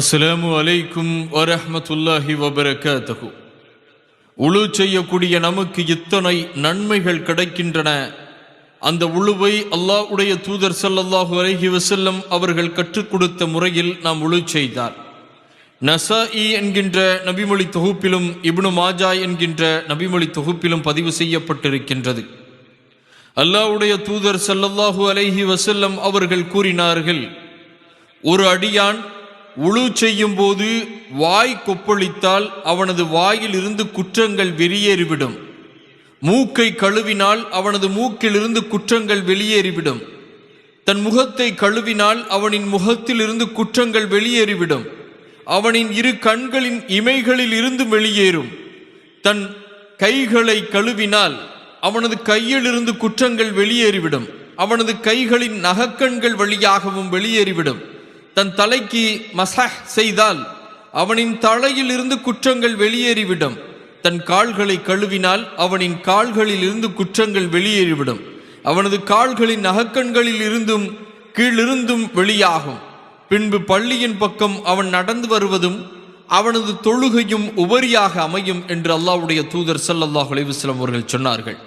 அஸ்லாம் அலைக்கும் வரஹமத்துல்லாஹி வபரகாத்தகு உழு செய்யக்கூடிய நமக்கு இத்தனை நன்மைகள் கிடைக்கின்றன. அந்த உழுவை அல்லாஹ்வுடைய தூதர் ஸல்லல்லாஹு அலஹி வசல்லம் அவர்கள் கற்றுக் கொடுத்த முறையில் நாம் உழு செய்தார். நசாஇ என்கின்ற நபிமொழி தொகுப்பிலும் இப்னு மாஜா என்கின்ற நபிமொழி தொகுப்பிலும் பதிவு செய்யப்பட்டிருக்கின்றது. அல்லாஹ்வுடைய தூதர் சல்லல்லாஹு அலைஹி வசல்லம் அவர்கள் கூறினார்கள் ஒரு அடியான் உழு செய்யும் போது வாய் கொப்பளித்தால் அவனது வாயில் இருந்து குற்றங்கள் வெளியேறிவிடும். மூக்கை கழுவினால் அவனது மூக்கிலிருந்து குற்றங்கள் வெளியேறிவிடும். தன் முகத்தை கழுவினால் அவனின் முகத்திலிருந்து குற்றங்கள் வெளியேறிவிடும். அவனின் இரு கண்களின் இமைகளில் இருந்து வெளியேறும். தன் கைகளை கழுவினால் அவனது கையிலிருந்து குற்றங்கள் வெளியேறிவிடும். அவனது கைகளின் நகக்கண்கள் வழியாகவும் வெளியேறிவிடும். தன் தலைக்கு மசஹ் செய்தால் அவனின் தலையில் இருந்து குற்றங்கள் வெளியேறிவிடும். தன் கால்களை கழுவினால் அவனின் கால்களில் இருந்து குற்றங்கள் வெளியேறிவிடும். அவனது கால்களின் நகக்கண்களில் இருந்தும் கீழிருந்தும் வெளியாகும். பின்பு பள்ளியின் பக்கம் அவன் நடந்து வருவதும் அவனது தொழுகையும் உபரியாக அமையும் என்று அல்லாவுடைய தூதர் ஸல்லல்லாஹு அலைஹி அவர்கள் சொன்னார்கள்.